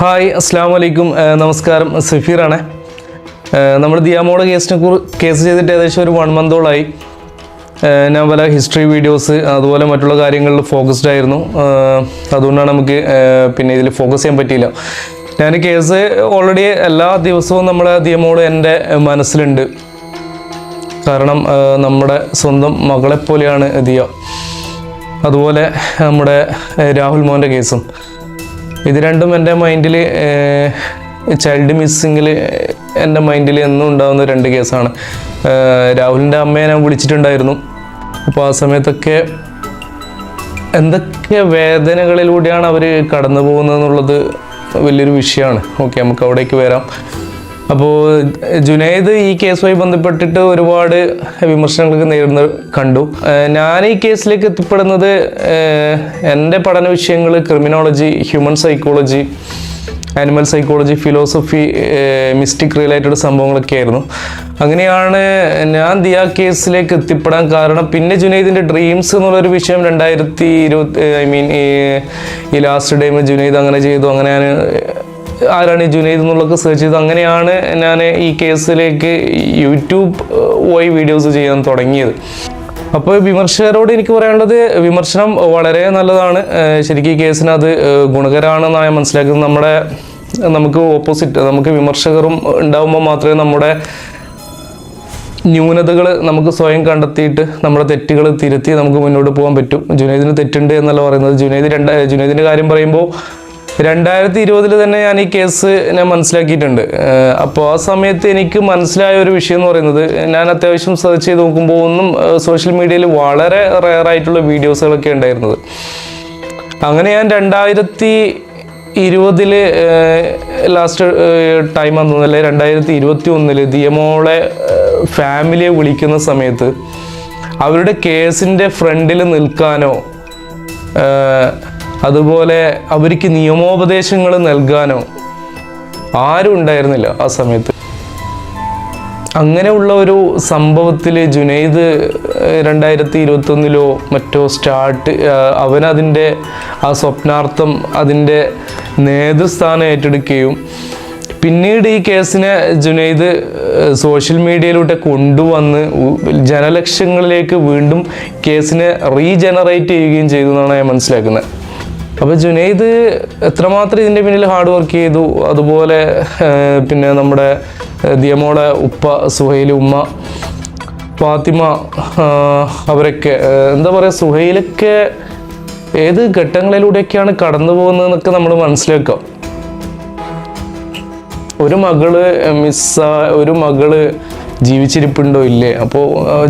Hi അസ്സാം വലൈക്കും നമസ്കാരം. സഫീറാണ്. നമ്മൾ ദിയാമോള കേസിനെ കുറി കേസ് ചെയ്തിട്ട് ഏകദേശം ഒരു വൺ മന്തോളായി ഞാൻ പല ഹിസ്റ്ററി വീഡിയോസ് അതുപോലെ മറ്റുള്ള കാര്യങ്ങളിൽ ഫോക്കസ്ഡ് ആയിരുന്നു. അതുകൊണ്ടാണ് നമുക്ക് പിന്നെ ഇതിൽ ഫോക്കസ് ചെയ്യാൻ പറ്റിയില്ല. ഞാൻ കേസ് ഓൾറെഡി എല്ലാ ദിവസവും നമ്മളെ ദിയമോട് എന്റെ മനസ്സിലുണ്ട്. കാരണം നമ്മുടെ സ്വന്തം മകളെപ്പോലെയാണ് ദിയ. അതുപോലെ നമ്മുടെ രാഹുൽ മോന്റെ കേസും. ഇത് രണ്ടും എന്റെ മൈൻഡിൽ ചൈൽഡ് മിസ്സിങ്ങിൽ എന്റെ മൈൻഡിൽ എന്നും ഉണ്ടാകുന്ന രണ്ട് കേസാണ്. രാഹുലിന്റെ അമ്മയെ ഞാൻ വിളിച്ചിട്ടുണ്ടായിരുന്നു. അപ്പോൾ ആ സമയത്തൊക്കെ എന്തൊക്കെ വേദനകളിലൂടെയാണ് അവർ കടന്നു പോകുന്നത് എന്നുള്ളത് വലിയൊരു വിഷയമാണ്. ഓക്കെ നമുക്ക് അവിടേക്ക് വരാം. അപ്പോൾ ജുനൈദ് ഈ കേസുമായി ബന്ധപ്പെട്ടിട്ട് ഒരുപാട് വിമർശനങ്ങൾക്ക് നേരിടുന്ന കണ്ടു. ഞാൻ ഈ കേസിലേക്ക് എത്തിപ്പെടുന്നത് എന്റെ പഠന വിഷയങ്ങൾ criminology human psychology animal psychology philosophy mystic related സംഭവങ്ങളൊക്കെ ആയിരുന്നു. അങ്ങനെയാണ് ഞാൻ ദിയ കേസിലേക്ക് എത്തിപ്പെടാൻ കാരണം. പിന്നെ ജുനൈദിന്റെ ഡ്രീംസ് എന്നുള്ളൊരു വിഷയം രണ്ടായിരത്തി ഇരുപത്തി ഐ മീൻ ഈ ലാസ്റ്റ് ടൈം ജുനൈദ് അങ്ങനെ ചെയ്തു അങ്ങനെ ഞാൻ ആരാണ് ഈ ജുനൈദ് എന്നുള്ളതൊക്കെ സെർച്ച് ചെയ്ത് അങ്ങനെയാണ് ഞാൻ ഈ കേസിലേക്ക് യൂട്യൂബ് വഴി വീഡിയോസ് ചെയ്യാൻ തുടങ്ങിയത്. അപ്പോൾ വിമർശകരോട് എനിക്ക് പറയാനുള്ളത് വിമർശനം വളരെ നല്ലതാണ്. ശരിക്കും ഈ കേസിന് അത് ഗുണകരമാണെന്നാണ് ഞാൻ മനസ്സിലാക്കുന്നത്. നമ്മുടെ നമുക്ക് ഓപ്പോസിറ്റ് നമുക്ക് വിമർശകരും ഉണ്ടാകുമ്പോൾ മാത്രമേ നമ്മുടെ ന്യൂനതകൾ നമുക്ക് സ്വയം കണ്ടെത്തിയിട്ട് നമ്മുടെ തെറ്റുകൾ തിരുത്തി നമുക്ക് മുന്നോട്ട് പോകാൻ പറ്റും. ജുനൈദിന് തെറ്റുണ്ട് എന്നല്ല പറയുന്നത്. ജുനൈദ് രണ്ട് ജുനൈദിന്റെ കാര്യം പറയുമ്പോൾ രണ്ടായിരത്തി ഇരുപതിൽ തന്നെ ഞാൻ ഈ കേസ് ഞാൻ മനസ്സിലാക്കിയിട്ടുണ്ട്. അപ്പോൾ ആ സമയത്ത് എനിക്ക് മനസ്സിലായ ഒരു വിഷയം എന്ന് പറയുന്നത് ഞാൻ അത്യാവശ്യം സെർച്ച് ചെയ്ത് നോക്കുമ്പോൾ ഒന്നും സോഷ്യൽ മീഡിയയിൽ വളരെ റെയർ ആയിട്ടുള്ള വീഡിയോസുകളൊക്കെ ഉണ്ടായിരുന്നത്. അങ്ങനെ ഞാൻ രണ്ടായിരത്തി ഇരുപതിൽ ലാസ്റ്റ് ടൈം തോന്നുന്നു അല്ലെ രണ്ടായിരത്തി ഇരുപത്തി ഒന്നിൽ ദിയമോളെ ഫാമിലിയെ വിളിക്കുന്ന സമയത്ത് അവരുടെ കേസിന്റെ ഫ്രണ്ടിൽ നിൽക്കാനോ അതുപോലെ അവർക്ക് നിയമോപദേശങ്ങൾ നൽകാനോ ആരും ഉണ്ടായിരുന്നില്ല ആ സമയത്ത്. അങ്ങനെയുള്ള ഒരു സംഭവത്തിൽ ജുനൈദ് രണ്ടായിരത്തി ഇരുപത്തൊന്നിലോ മറ്റോ സ്റ്റാർട്ട് അവനതിന്റെ ആ സ്വപ്നാർത്ഥം അതിന്റെ നേതൃസ്ഥാനം ഏറ്റെടുക്കുകയും പിന്നീട് ഈ കേസിനെ ജുനൈദ് സോഷ്യൽ മീഡിയയിലൂടെ കൊണ്ടുവന്ന് ജനലക്ഷങ്ങളിലേക്ക് വീണ്ടും കേസിനെ റീജനറേറ്റ് ചെയ്യുകയും ചെയ്തു എന്നാണ് ഞാൻ മനസ്സിലാക്കുന്നത്. അപ്പോൾ ജുനൈദ് എത്രമാത്രം ഇതിന്റെ പിന്നിൽ ഹാർഡ് വർക്ക് ചെയ്തു? അതുപോലെ പിന്നെ നമ്മുടെ ദിയമോളെ ഉപ്പ സുഹൈൽ ഉമ്മ ഫാത്തിമ അവരൊക്കെ എന്താ പറയുക സുഹൈലൊക്കെ ഏത് ഘട്ടങ്ങളിലൂടെയൊക്കെയാണ് കടന്നു പോകുന്നതെന്നൊക്കെ നമ്മൾ മനസ്സിലാക്കാം. ഒരു മകൾ മിസ്സ ഒരു മകൾ ജീവിച്ചിരിപ്പുണ്ടോ? ഇല്ലേ. അപ്പോൾ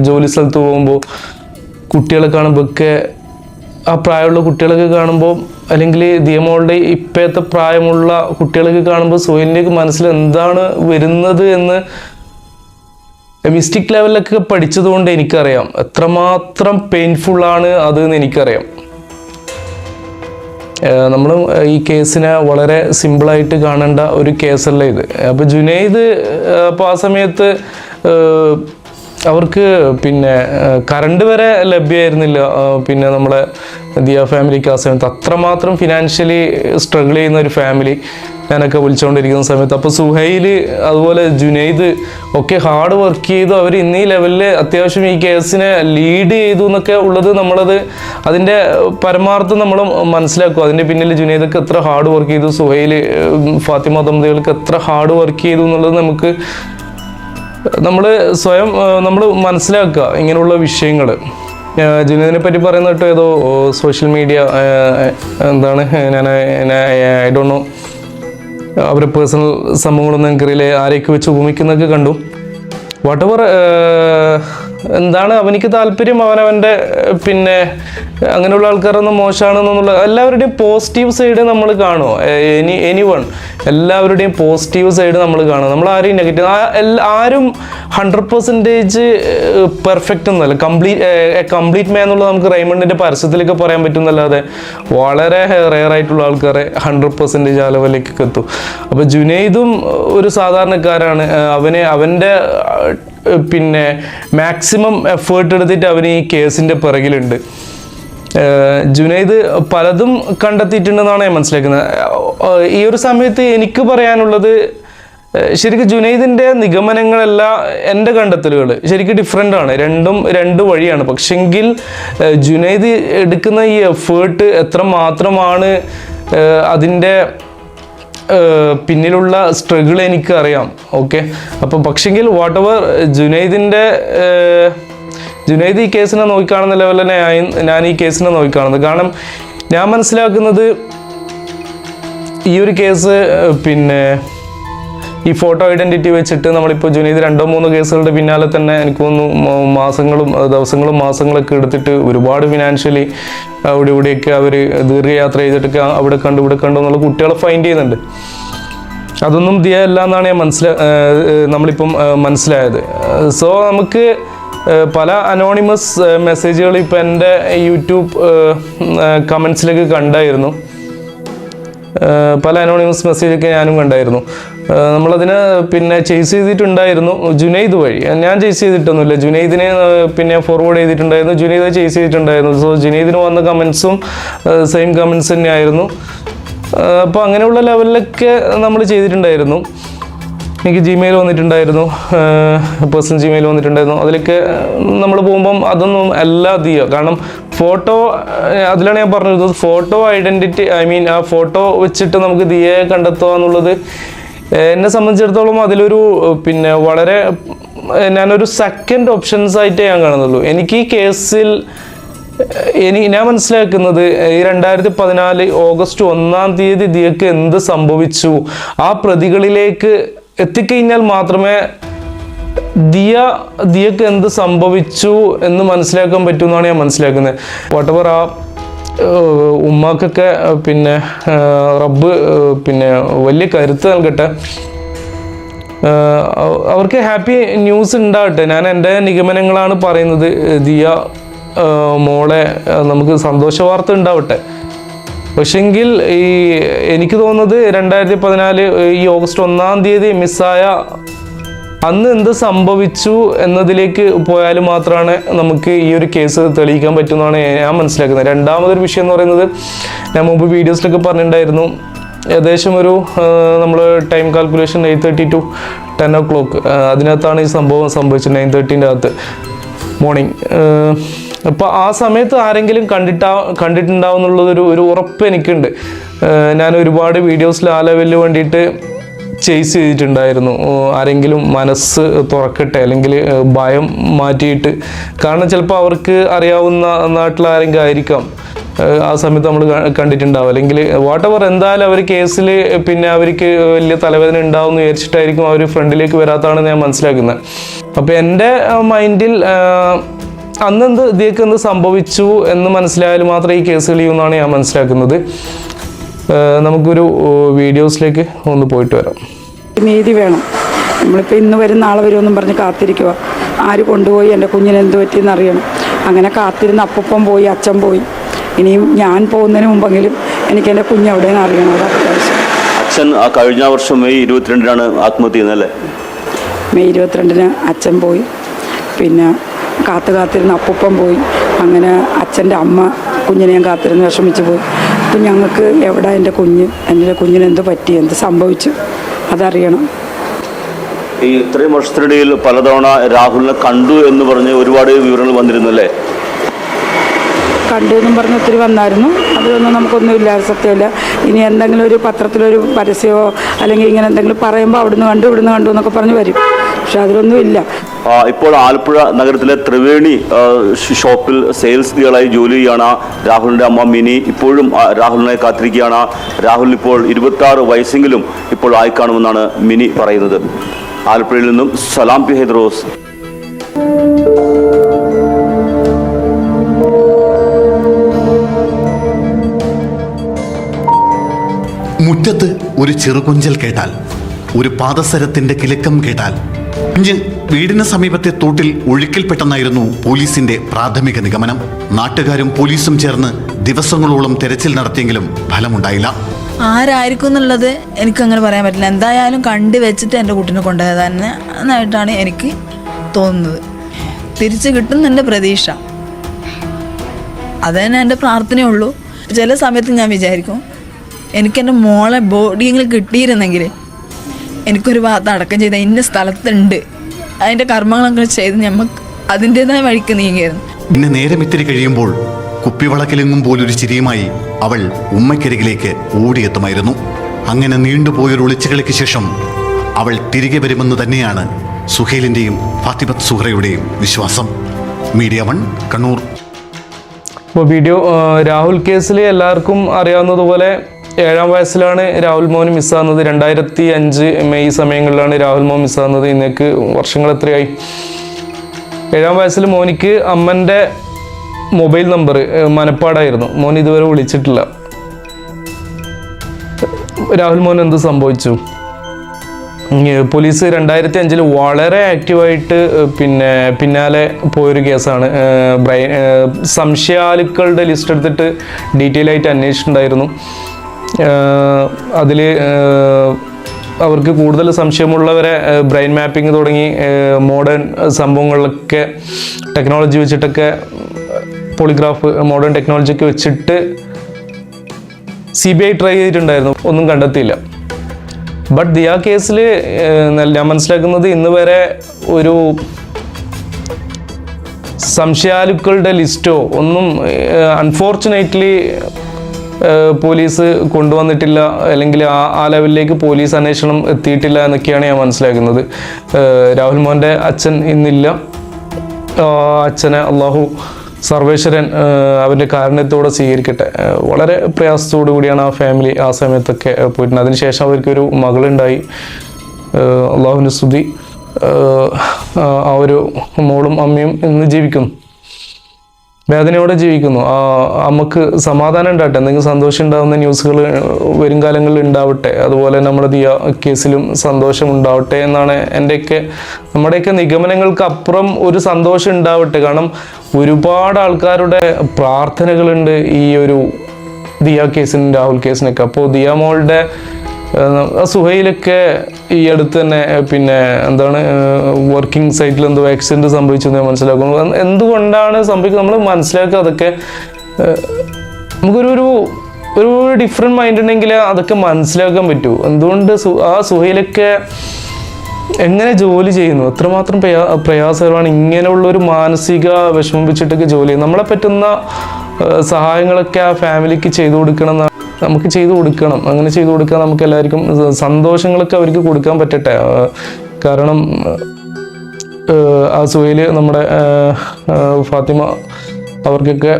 ജോലി സ്ഥലത്ത് പോകുമ്പോൾ കുട്ടികളെ കാണുമ്പോൾ ഒക്കെ ആ പ്രായമുള്ള കുട്ടികളൊക്കെ കാണുമ്പോൾ അല്ലെങ്കിൽ ദിയമോളുടെ ഇപ്പോഴത്തെ പ്രായമുള്ള കുട്ടികളൊക്കെ കാണുമ്പോൾ സോയിലിന്റെയൊക്കെ മനസ്സിൽ എന്താണ് വരുന്നത് എന്ന് മിസ്റ്റിക് ലെവലിലൊക്കെ പഠിച്ചതുകൊണ്ട് എനിക്കറിയാം. എത്രമാത്രം പെയിൻഫുള്ളാണ് അത് എന്ന് എനിക്കറിയാം. നമ്മൾ ഈ കേസിനെ വളരെ സിമ്പിളായിട്ട് കാണേണ്ട ഒരു കേസല്ല ഇത്. അപ്പോൾ ജുനൈദ് അപ്പോൾ ആ സമയത്ത് അവർക്ക് പിന്നെ കറണ്ട് വരെ ലഭ്യമായിരുന്നില്ല. പിന്നെ നമ്മളെ ദിയ ഫാമിലിക്ക് ആ സമയത്ത് അത്രമാത്രം ഫിനാൻഷ്യലി സ്ട്രഗിൾ ചെയ്യുന്ന ഒരു ഫാമിലി ഞാനൊക്കെ വിളിച്ചുകൊണ്ടിരിക്കുന്ന സമയത്ത്. അപ്പോൾ സുഹൈൽ അതുപോലെ ജുനൈദ് ഒക്കെ ഹാർഡ് വർക്ക് ചെയ്തു. അവർ ഇന്നീ ലെവലിൽ അത്യാവശ്യം ഈ കേസിനെ ലീഡ് ചെയ്തു എന്നൊക്കെ ഉള്ളത് നമ്മളത് അതിന്റെ പരമാർത്ഥം നമ്മൾ മനസ്സിലാക്കും. അതിന്റെ പിന്നിൽ ജുനൈദൊക്കെ എത്ര ഹാർഡ് വർക്ക് ചെയ്തു സുഹൈൽ ഫാത്തിമ ദമ്പതികൾക്ക് എത്ര ഹാർഡ് വർക്ക് ചെയ്തു എന്നുള്ളത് നമുക്ക് നമ്മൾ സ്വയം നമ്മൾ മനസ്സിലാക്കുക ഇങ്ങനെയുള്ള വിഷയങ്ങൾ ജുനൈദിനെ പറ്റി പറയുന്ന കേട്ടോ ഏതോ സോഷ്യൽ മീഡിയ എന്താണ് ഞാൻ ഐ ഡോണ്ട് നോ അവരെ പേഴ്സണൽ സംഭവങ്ങളൊന്നും എനിക്കറിയില്ല ആരെയൊക്കെ വെച്ച് ഉപമിക്കുന്നൊക്കെ കണ്ടു. വാട്ട് എവർ എന്താണ് അവനിക്ക് താല്പര്യം? അവനവന്റെ പിന്നെ അങ്ങനെയുള്ള ആൾക്കാരൊന്നും മോശമാണെന്നുള്ള എല്ലാവരുടെയും പോസിറ്റീവ് സൈഡ് നമ്മൾ കാണുമോ എനി എനി വൺ എല്ലാവരുടെയും പോസിറ്റീവ് സൈഡ് നമ്മൾ കാണും നമ്മൾ ആരെയും നെഗറ്റീവ് ആരും ഹൺഡ്രഡ് പെർസെന്റേജ് പെർഫെക്റ്റ് ഒന്നുമല്ല കംപ്ലീറ്റ് കംപ്ലീറ്റ് മേ എന്നുള്ളത് നമുക്ക് റൈമണ്ടിന്റെ പരസ്യത്തിലൊക്കെ പറയാൻ പറ്റുന്നല്ലാതെ വളരെ റെയർ ആയിട്ടുള്ള ആൾക്കാരെ ഹൺഡ്രഡ് പെർസെന്റേജ് ആ ലെവലിലേക്ക് എത്തും. അപ്പോൾ ജുനൈദും ഒരു സാധാരണക്കാരാണ്. അവനെ അവന്റെ പിന്നെ മാക്സിമം എഫേർട്ട് എടുത്തിട്ട് അവൻ ഈ കേസിന്റെ പിറകിലുണ്ട്. ജുനൈദ് പലതും കണ്ടെത്തിയിട്ടുണ്ടെന്നാണ് ഞാൻ മനസ്സിലാക്കുന്നത്. ഈ ഒരു സമയത്ത് എനിക്ക് പറയാനുള്ളത് ശരിക്കും ജുനൈദിന്റെ നിഗമനങ്ങളല്ല എന്റെ കണ്ടെത്തലുകൾ ശരിക്കും ഡിഫറെന്റ് ആണ്. രണ്ടും രണ്ട് വഴിയാണ്. പക്ഷെങ്കിൽ ജുനൈദ് എടുക്കുന്ന ഈ എഫേർട്ട് എത്ര മാത്രമാണ് അതിന്റെ പിന്നിലുള്ള സ്ട്രഗിൾ എനിക്ക് അറിയാം ഓക്കെ അപ്പോൾ പക്ഷെങ്കിൽ വാട്ട് എവർ ജുനൈദിന്റെ ജുനൈദ് ഈ കേസിനെ നോക്കിക്കാണുന്ന ലെവലിൽ തന്നെ ഞാൻ ഈ കേസിനെ നോക്കിക്കാണുന്നത്. കാരണം ഞാൻ മനസ്സിലാക്കുന്നത് ഈ ഒരു കേസ് പിന്നെ ഈ ഫോട്ടോ ഐഡന്റിറ്റി വെച്ചിട്ട് നമ്മളിപ്പോൾ ജുനീദ് രണ്ടോ മൂന്നോ കേസുകളുടെ പിന്നാലെ തന്നെ എനിക്ക് തോന്നുന്നു മാസങ്ങളും ദിവസങ്ങളും മാസങ്ങളൊക്കെ എടുത്തിട്ട് ഒരുപാട് ഫിനാൻഷ്യലി അവിടെ ഇവിടെയൊക്കെ അവർ ദീർഘയാത്ര ചെയ്തിട്ടൊക്കെ അവിടെ കണ്ടു ഇവിടെ കണ്ടു എന്നുള്ള കുട്ടികളെ ഫൈൻഡ് ചെയ്യുന്നുണ്ട്. അതൊന്നും ദിയ അല്ല എന്നാണ് ഞാൻ മനസ്സിലാ നമ്മളിപ്പം മനസ്സിലായത്. സോ നമുക്ക് പല അനോണിമസ് മെസ്സേജുകൾ ഇപ്പം എന്റെ യൂട്യൂബ് കമൻസിലേക്ക് കണ്ടായിരുന്നു. പല അനോണിമസ് മെസ്സേജൊക്കെ ഞാനും കണ്ടായിരുന്നു. നമ്മളതിന് പിന്നെ ചേസ് ചെയ്തിട്ടുണ്ടായിരുന്നു ജുനൈദ് വഴി. ഞാൻ ചേസ് ചെയ്തിട്ടൊന്നുമില്ല. ജുനൈദിനെ പിന്നെ ഫോർവേഡ് ചെയ്തിട്ടുണ്ടായിരുന്നു. ജുനൈദ് ചേസ് ചെയ്തിട്ടുണ്ടായിരുന്നു. സോ ജുനൈദിന് വന്ന കമൻസും സെയിം കമൻസ് തന്നെയായിരുന്നു. അപ്പോൾ അങ്ങനെയുള്ള ലെവലിലൊക്കെ നമ്മൾ ചെയ്തിട്ടുണ്ടായിരുന്നു. എനിക്ക് ജിമെയിൽ വന്നിട്ടുണ്ടായിരുന്നു. പേഴ്സണൽ ജിമെയിൽ വന്നിട്ടുണ്ടായിരുന്നു. അതിലൊക്കെ നമ്മൾ പോകുമ്പം അതൊന്നും അല്ല ദിയ കാരണം ഫോട്ടോ അതിലാണ് ഞാൻ പറഞ്ഞിരുന്നത് ഫോട്ടോ ഐഡന്റിറ്റി ഐ മീൻ ആ ഫോട്ടോ വെച്ചിട്ട് നമുക്ക് ദിയയെ കണ്ടെത്തുക എന്നുള്ളത് എന്നെ സംബന്ധിച്ചിടത്തോളം അതിലൊരു പിന്നെ വളരെ ഞാനൊരു സെക്കൻഡ് ഓപ്ഷൻസ് ആയിട്ടേ ഞാൻ കാണുന്നുള്ളൂ. എനിക്ക് ഈ കേസിൽ എനിക്ക് ഞാൻ മനസ്സിലാക്കുന്നത് ഈ രണ്ടായിരത്തി പതിനാല് ഓഗസ്റ്റ് ഒന്നാം തീയതി ദിയക്ക് എന്ത് സംഭവിച്ചു? ആ പ്രതികളിലേക്ക് എത്തിക്കഴിഞ്ഞാൽ മാത്രമേ ദിയ ദിയക്ക് എന്ത് സംഭവിച്ചു എന്ന് മനസ്സിലാക്കാൻ പറ്റുമെന്നാണ് ഞാൻ മനസ്സിലാക്കുന്നത്. വാട്ടവർ ആ ഉമ്മാക്കൊക്കെ പിന്നെ റബ്ബ് പിന്നെ വലിയ കരുത്ത് നൽകട്ടെ. അവർക്ക് ഹാപ്പി ന്യൂസ് ഉണ്ടാവട്ടെ ഞാൻ എന്റെ നിഗമനങ്ങളാണ് പറയുന്നത്. ദിയ മോളെ നമുക്ക് സന്തോഷ വാർത്ത ഉണ്ടാവട്ടെ. പക്ഷെങ്കിൽ ഈ എനിക്ക് തോന്നുന്നത് രണ്ടായിരത്തി പതിനാല് ഈ ഓഗസ്റ്റ് ഒന്നാം തീയതി മിസ്സായ അന്ന് എന്ത് സംഭവിച്ചു എന്നതിലേക്ക് പോയാൽ മാത്രമാണ് നമുക്ക് ഈ ഒരു കേസ് തെളിയിക്കാൻ പറ്റുമെന്നാണ് ഞാൻ മനസ്സിലാക്കുന്നത്. രണ്ടാമതൊരു വിഷയം എന്ന് പറയുന്നത് ഞാൻ മുമ്പ് വീഡിയോസിലൊക്കെ പറഞ്ഞിട്ടുണ്ടായിരുന്നു. ഏകദേശം ഒരു നമ്മൾ time calculation eight thirty to ten o'clock അതിനകത്താണ് ഈ സംഭവം സംഭവിച്ചത് നയൻ തേർട്ടീന്റെ അകത്ത്. മോർണിംഗ് അപ്പോൾ ആ സമയത്ത് ആരെങ്കിലും കണ്ടിട്ടാ കണ്ടിട്ടുണ്ടാവും എന്നുള്ളതൊരു ഒരു ഉറപ്പ് എനിക്കുണ്ട്. ഞാൻ ഒരുപാട് വീഡിയോസിൽ ആ ലെവലിൽ വേണ്ടിയിട്ട് ചേസ് ചെയ്തിട്ടുണ്ടായിരുന്നു. ആരെങ്കിലും മനസ്സ് തുറക്കട്ടെ അല്ലെങ്കിൽ ഭയം മാറ്റിയിട്ട്. കാരണം ചിലപ്പോൾ അവർക്ക് അറിയാവുന്ന നാട്ടിലാരെങ്കിലും ആയിരിക്കാം. ആ സമയത്ത് നമ്മൾ കണ്ടിട്ടുണ്ടാവും. അല്ലെങ്കിൽ വാട്ട് എവർ എന്തായാലും അവർ കേസിൽ പിന്നെ അവർക്ക് വലിയ തലവേദന ഉണ്ടാവും എന്ന് വിചാരിച്ചിട്ടായിരിക്കും അവർ ഫ്രണ്ടിലേക്ക് വരാത്തതാണ് ഞാൻ മനസ്സിലാക്കുന്നത്. അപ്പോൾ എന്റെ മൈൻഡിൽ അന്നെന്ത് ഇതിലേക്ക് എന്ത് സംഭവിച്ചു എന്ന് മനസ്സിലായാൽ മാത്രമേ ഈ കേസ് കളിയൂന്നാണ് ഞാൻ മനസ്സിലാക്കുന്നത്. നമുക്കൊരു വീഡിയോസിലേക്ക് ഒന്ന് പോയിട്ട് വരാം. നീതി വേണം. നമ്മളിപ്പോൾ ഇന്ന് വരും നാളെ വരുമെന്നും പറഞ്ഞ് കാത്തിരിക്കുക ആര് കൊണ്ടുപോയി എന്റെ കുഞ്ഞിന് എന്ത് പറ്റിയെന്ന് അറിയണം. അങ്ങനെ കാത്തിരുന്ന് അപ്പപ്പം പോയി അച്ഛൻ പോയി. ഇനിയും ഞാൻ പോകുന്നതിന് മുമ്പെങ്കിലും എനിക്ക് എന്റെ കുഞ്ഞ് എവിടെയെന്ന് അറിയണം. അത് അത്യാവശ്യം അച്ഛൻ ആ കഴിഞ്ഞ വർഷം മെയ് ഇരുപത്തിരണ്ടിനാണ് ആത്മഹത്യ ചെയ്യുന്നല്ലേ മെയ് ഇരുപത്തിരണ്ടിന് അച്ഛൻ പോയി. പിന്നെ കാത്തു കാത്തിരുന്ന് അപ്പൂപ്പൻ പോയി. അങ്ങനെ അച്ഛന്റെ അമ്മ കുഞ്ഞിനെയും ഞാൻ കാത്തിരുന്ന് വിഷമിച്ച് പോയി. അപ്പം ഞങ്ങൾക്ക് എവിടെ എന്റെ കുഞ്ഞ് എന്റെ കുഞ്ഞിന് എന്ത് പറ്റി എന്ത് സംഭവിച്ചു അതറിയണം. ഈ ഇത്രയും വർഷത്തിനിടയിൽ പലതവണ രാഹുലിനെ കണ്ടു എന്ന് പറഞ്ഞ് ഒരുപാട് വിവരങ്ങൾ വന്നിരുന്നു അല്ലേ കണ്ടു എന്നും പറഞ്ഞ് ഒത്തിരി വന്നായിരുന്നു. അതൊന്നും നമുക്കൊന്നും ഇല്ല സത്യമല്ല. ഇനി എന്തെങ്കിലും ഒരു പത്രത്തിലൊരു പരസ്യമോ അല്ലെങ്കിൽ ഇങ്ങനെ എന്തെങ്കിലും പറയുമ്പോൾ അവിടുന്ന് കണ്ടു ഇവിടുന്ന് കണ്ടു എന്നൊക്കെ പറഞ്ഞ് വരും. പക്ഷെ അതിലൊന്നും ഇല്ല. ഇപ്പോൾ ആലപ്പുഴ നഗരത്തിലെ ത്രിവേണി ഷോപ്പിൽ സെയിൽസ് ഗേളായി ജോലി ചെയ്യുകയാണ് രാഹുലിന്റെ അമ്മ മിനി. ഇപ്പോഴും രാഹുലിനെ കാത്തിരിക്കുകയാണ്. രാഹുൽ ഇപ്പോൾ ഇരുപത്തി വയസ്സെങ്കിലും ഇപ്പോൾ ആയിക്കാണുമെന്നാണ് മിനി പറയുന്നത്. ആലപ്പുഴയിൽ നിന്നും സലാം പി ഹൈദ്രോസ്. മുറ്റത്ത് ഒരു ചെറുകൊഞ്ചൽ കേട്ടാൽ ഒരു പാദസരത്തിന്റെ കിലക്കം കേട്ടാൽ വീടിന് സമീപത്തെ തോട്ടിൽ ഒഴുക്കിൽപ്പെട്ടെന്നായിരുന്നു പോലീസിന്റെ പ്രാഥമിക നിഗമനം. നാട്ടുകാരും പോലീസും ചേർന്ന് ദിവസങ്ങളോളം തെരച്ചിൽ നടത്തിയെങ്കിലും ഫലമുണ്ടായില്ല. ആരായിരിക്കും എന്നുള്ളത് എനിക്കങ്ങനെ പറയാൻ പറ്റില്ല. എന്തായാലും കണ്ടു വെച്ചിട്ട് എന്റെ കുട്ടീനെ കൊണ്ടുപോയത് എനിക്ക് തോന്നുന്നത്. തിരിച്ചു കിട്ടും എന്റെ പ്രതീക്ഷ. അത് തന്നെ എന്റെ പ്രാർത്ഥനയുള്ളൂ. ചില സമയത്ത് ഞാൻ വിചാരിക്കും എനിക്കെന്റെ മോളെ ബോഡിയെങ്കിലും കിട്ടിയിരുന്നെങ്കിൽ എനിക്കൊരു ഭാഗത്ത് അടക്കം ചെയ്ത ഇന്ന സ്ഥലത്തുണ്ട്. അതിന്റെ കർമ്മങ്ങളൊക്കെ ചെയ്ത് നമുക്ക് അതിന്റെതായ വഴിക്ക് നീങ്ങിയായിരുന്നു പിന്നെ നേരം ഇത്തിരി കഴിയുമ്പോൾ കുപ്പിവളക്കിലെങ്ങും പോലൊരു ചിരിയുമായി അവൾ ഉമ്മയ്ക്കരികിലേക്ക് ഓടിയെത്തുമായിരുന്നു. അങ്ങനെ നീണ്ടുപോയൊരു ഒളിച്ചുകളിക്ക് ശേഷം അവൾ തിരികെ വരുമെന്ന് തന്നെയാണ് സുഹേലിന്റെയും ഫാത്തിമത്ത് സുഹറയുടെയും വിശ്വാസം. Media One Kannur. ഇപ്പോൾ വീഡിയോ രാഹുൽ കേസിൽ എല്ലാവർക്കും അറിയാവുന്നതുപോലെ ഏഴാം വയസ്സിലാണ് രാഹുൽ മോഹൻ മിസ്സാകുന്നത് രണ്ടായിരത്തി അഞ്ച് മെയ് സമയങ്ങളിലാണ് രാഹുൽ മോഹൻ മിസ്സാകുന്നത് ഇന്നേക്ക് വർഷങ്ങൾ എത്രയായി? ഏഴാം വയസ്സിൽ മോനിക്ക് അമ്മന്റെ മൊബൈൽ നമ്പർ മനപ്പാടായിരുന്നു. മോൻ ഇതുവരെ വിളിച്ചിട്ടില്ല. രാഹുൽ മോൻ എന്ത് സംഭവിച്ചു? പോലീസ് രണ്ടായിരത്തി അഞ്ചിൽ വളരെ ആക്റ്റീവായിട്ട് പിന്നെ പിന്നാലെ പോയൊരു കേസാണ്. ബ്രൈ സംശയാലുക്കളുടെ ലിസ്റ്റ് എടുത്തിട്ട് ഡീറ്റെയിൽ ആയിട്ട് അന്വേഷിച്ചിട്ടുണ്ടായിരുന്നു. അതിൽ അവർക്ക് കൂടുതൽ സംശയമുള്ളവരെ ബ്രെയിൻ മാപ്പിംഗ് തുടങ്ങി മോഡേൺ സംഭവങ്ങളിലൊക്കെ ടെക്നോളജി വെച്ചിട്ടൊക്കെ പോളിഗ്രാഫ് മോഡേൺ ടെക്നോളജി ഒക്കെ വെച്ചിട്ട് സി ബി ഐ ട്രൈ ചെയ്തിട്ടുണ്ടായിരുന്നു. ഒന്നും കണ്ടെത്തിയില്ല. ബട്ട് ദിയ കേസിൽ ഞാൻ മനസ്സിലാക്കുന്നത് ഇന്ന് വരെ ഒരു സംശയാലുക്കളുടെ ലിസ്റ്റോ ഒന്നും അൺഫോർച്ചുനേറ്റ്ലി പോലീസ് കൊണ്ടുവന്നിട്ടില്ല അല്ലെങ്കിൽ ആ ആ ലെവലിലേക്ക് പോലീസ് അന്വേഷണം എത്തിയിട്ടില്ല എന്നൊക്കെയാണ് ഞാൻ മനസ്സിലാക്കുന്നത്. രാഹുൽ മോന്റെ അച്ഛൻ ഇന്നില്ല. അച്ഛനെ അള്ളാഹു സർവേശ്വരൻ അവന്റെ കാരണത്തോടെ സ്വീകരിക്കട്ടെ. വളരെ പ്രയാസത്തോടു കൂടിയാണ് ആ ഫാമിലി ആ സമയത്തൊക്കെ പോയിട്ടുണ്ട് അതിനുശേഷം അവർക്കൊരു മകളുണ്ടായി. അള്ളാഹുവിന്റെ സ്തുതി. ആ ഒരു മോളും അമ്മയും ഇന്ന് ജീവിക്കുന്നു. വേദനയോടെ ജീവിക്കുന്നു. നമുക്ക് സമാധാനം ഉണ്ടാവട്ടെ എന്തെങ്കിലും സന്തോഷം ഉണ്ടാകുന്ന ന്യൂസുകൾ വരും കാലങ്ങളിൽ ഉണ്ടാവട്ടെ. അതുപോലെ നമ്മുടെ ദിയ കേസിലും സന്തോഷം ഉണ്ടാവട്ടെ എന്നാണ് എന്റെയൊക്കെ നമ്മുടെയൊക്കെ നിഗമനങ്ങൾക്ക് അപ്പുറം ഒരു സന്തോഷം ഉണ്ടാവട്ടെ. കാരണം ഒരുപാട് ആൾക്കാരുടെ പ്രാർത്ഥനകളുണ്ട് ഈ ഒരു ദിയ കേസിനും രാഹുൽ കേസിനൊക്കെ. അപ്പോൾ ദിയ മോളുടെ സുഹൈലൊക്കെ ഈ അടുത്ത് തന്നെ പിന്നെ എന്താണ് വർക്കിംഗ് സൈറ്റിൽ എന്തോ ആക്സിഡന്റ് സംഭവിച്ചു ഞാൻ മനസ്സിലാക്കുന്നു. എന്ത് എന്തുകൊണ്ടാണ് സംഭവിക്കുന്നത് നമ്മൾ മനസ്സിലാക്കുക അതൊക്കെ നമുക്കൊരു ഒരു ഒരു ഡിഫറെന്റ് മൈൻഡ് ഉണ്ടെങ്കിൽ അതൊക്കെ മനസ്സിലാക്കാൻ പറ്റൂ. എന്തുകൊണ്ട് ആ സുഹൈലൊക്കെ എങ്ങനെ ജോലി ചെയ്യുന്നു? എത്രമാത്രം പ്രയാ പ്രയാസകരമാണ് ഇങ്ങനെയുള്ള ഒരു മാനസിക വിഷമം വെച്ചിട്ടൊക്കെ ജോലി ചെയ്യുന്നത് നമ്മളെ പറ്റുന്ന സഹായങ്ങളൊക്കെ ആ ഫാമിലിക്ക് ചെയ്തു കൊടുക്കണം നമുക്ക് ചെയ്തു കൊടുക്കണം. അങ്ങനെ ചെയ്തു കൊടുക്കാൻ നമുക്ക് എല്ലാവർക്കും സന്തോഷങ്ങളൊക്കെ അവർക്ക് കൊടുക്കാൻ പറ്റട്ടെ. കാരണം ആ സുഹൈൽ നമ്മുടെ ഫാത്തിമ അവർക്കൊക്കെ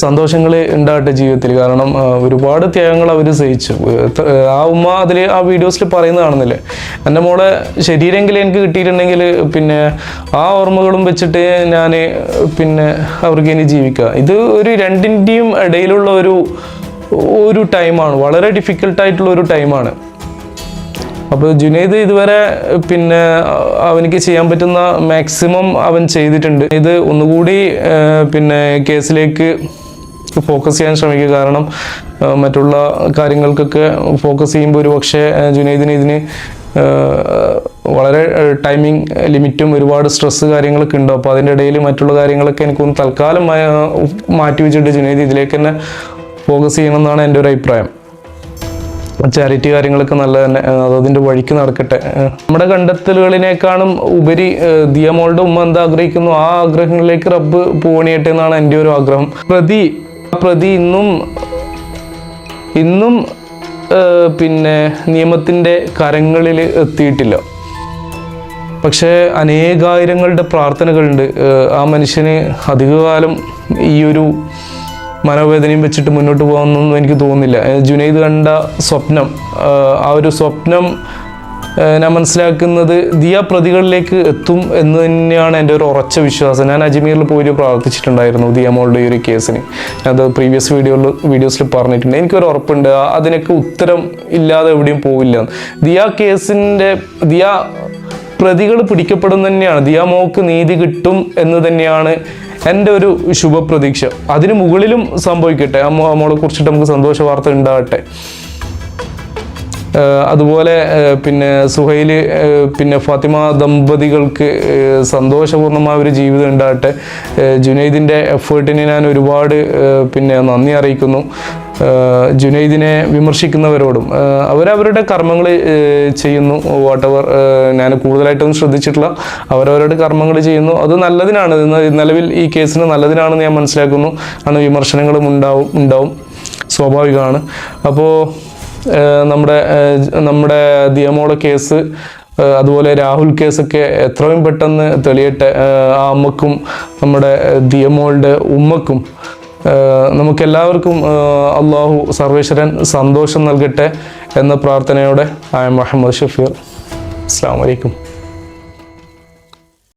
സന്തോഷങ്ങൾ ഉണ്ടാകട്ടെ ജീവിതത്തിൽ. കാരണം ഒരുപാട് ത്യാഗങ്ങൾ അവർ സഹിച്ചു. ആ ഉമ്മ അതിൽ ആ വീഡിയോസിൽ പറയുന്നത് കാണുന്നില്ലേ? എന്റെ മോളെ ശരീരമെങ്കിലും എനിക്ക് കിട്ടിയിട്ടുണ്ടെങ്കിൽ പിന്നെ ആ ഓർമ്മകളും വെച്ചിട്ട് ഞാൻ പിന്നെ അവർക്ക് ഇനി ജീവിക്കുക. ഇത് ഒരു രണ്ടിന്റെയും ഇടയിലുള്ള ഒരു ഒരു ടൈമാണ്. വളരെ ഡിഫിക്കൽട്ടായിട്ടുള്ള ഒരു ടൈമാണ്. അപ്പോൾ ജുനൈദ് ഇതുവരെ പിന്നെ അവനിക്ക് ചെയ്യാൻ പറ്റുന്ന മാക്സിമം അവൻ ചെയ്തിട്ടുണ്ട്. ഇത് ഒന്നുകൂടി പിന്നെ കേസിലേക്ക് ഫോക്കസ് ചെയ്യാൻ ശ്രമിക്കുക. കാരണം മറ്റുള്ള കാര്യങ്ങൾക്കൊക്കെ ഫോക്കസ് ചെയ്യുമ്പോൾ ഒരു പക്ഷേ ജുനൈദിന് ഇതിന് വളരെ ടൈമിംഗ് ലിമിറ്റും ഒരുപാട് സ്ട്രെസ് കാര്യങ്ങളൊക്കെ ഉണ്ട്. അപ്പോൾ അതിന്റെ ഇടയിൽ മറ്റുള്ള കാര്യങ്ങളൊക്കെ എനിക്കൊന്ന് തൽക്കാലം മാറ്റി വെച്ചിട്ട് ജുനൈദ്. ഇതിലേക്ക് തന്നെ ഫോക്കസ് ചെയ്യണമെന്നാണ് എന്റെ ഒരു അഭിപ്രായം. ചാരിറ്റി കാര്യങ്ങളൊക്കെ നല്ല തന്നെ അതതിന്റെ വഴിക്ക് നടക്കട്ടെ. നമ്മുടെ കണ്ടെത്തലുകളിനേക്കാളും ഉപരി ദിയ ദിയമോളുടെ ഉമ്മ എന്താ ആഗ്രഹിക്കുന്നു? ആ ആഗ്രഹങ്ങളിലേക്ക് റബ്ബ് പോണിയട്ടെ എന്നാണ് എന്റെ ഒരു ആഗ്രഹം. പ്രതി പ്രതി ഇന്നും ഇന്നും പിന്നെ നിയമത്തിന്റെ കരങ്ങളിൽ എത്തിയിട്ടില്ല. പക്ഷേ അനേകായിരങ്ങളുടെ പ്രാർത്ഥനകളുണ്ട്. ആ മനുഷ്യന് അധികകാലം ഈ ഒരു മനോവേദനയും വെച്ചിട്ട് മുന്നോട്ട് പോകാമെന്നൊന്നും എനിക്ക് തോന്നുന്നില്ല. ജുനൈദ് കണ്ട സ്വപ്നം ആ ഒരു സ്വപ്നം ഞാൻ മനസ്സിലാക്കുന്നത് ദിയ പ്രതികളിലേക്ക് എത്തും എന്ന് തന്നെയാണ് എന്റെ ഒരു ഉറച്ച വിശ്വാസം. ഞാൻ അജ്മീറിൽ പോയി പ്രാർത്ഥിച്ചിട്ടുണ്ടായിരുന്നു ദിയ മോളുടെ ഈ ഒരു കേസിന്. അത് പ്രീവിയസ് വീഡിയോയിൽ വീഡിയോസിൽ പറഞ്ഞിട്ടുണ്ട്. എനിക്കൊരു ഉറപ്പുണ്ട് അതിനൊക്കെ ഉത്തരം ഇല്ലാതെ എവിടെയും പോവില്ല. ദിയ കേസിന്റെ ദിയ പ്രതികൾ പിടിക്കപ്പെടും തന്നെയാണ്. ദിയ മോക്ക് നീതി കിട്ടും എന്ന് തന്നെയാണ് എന്റെ ഒരു ശുഭപ്രതീക്ഷ. അതിന് മുകളിലും സംഭവിക്കട്ടെ. അമ്മ അമ്മളെ കുറിച്ചിട്ട് നമുക്ക് സന്തോഷ വാർത്ത ഉണ്ടാകട്ടെ. അതുപോലെ പിന്നെ സുഹൈൽ പിന്നെ ഫാത്തിമ ദമ്പതികൾക്ക് സന്തോഷപൂർണമായ ഒരു ജീവിതം ഉണ്ടാകട്ടെ. ജുനൈദിന്റെ എഫേർട്ടിന് ഞാൻ ഒരുപാട് പിന്നെ നന്ദി അറിയിക്കുന്നു. ജുനൈദിനെ വിമർശിക്കുന്നവരോടും അവരവരുടെ കർമ്മങ്ങൾ ചെയ്യുന്നു വാട്ട് എവർ ഞാൻ കൂടുതലായിട്ടൊന്നും ശ്രദ്ധിച്ചിട്ടില്ല. അവരവരുടെ കർമ്മങ്ങൾ ചെയ്യുന്നു. അത് നല്ലതിനാണ്. നിലവിൽ ഈ കേസിന് നല്ലതിനാണെന്ന് ഞാൻ മനസ്സിലാക്കുന്നു. ആണ് വിമർശനങ്ങളും ഉണ്ടാവും ഉണ്ടാവും. സ്വാഭാവികമാണ്. അപ്പോൾ നമ്മുടെ നമ്മുടെ ദിയമോള കേസ് അതുപോലെ രാഹുൽ കേസൊക്കെ എത്രയും പെട്ടെന്ന് തെളിയട്ടെ. ആ അമ്മക്കും നമ്മുടെ ദിയമോളുടെ ഉമ്മക്കും നമുക്കെല്ലാവർക്കും അള്ളാഹു സർവേശ്വരൻ സന്തോഷം നൽകട്ടെ എന്ന പ്രാർത്ഥനയോടെ ആയ മുഹമ്മദ് ഷഫീർ. അസ്സാം വലൈക്കും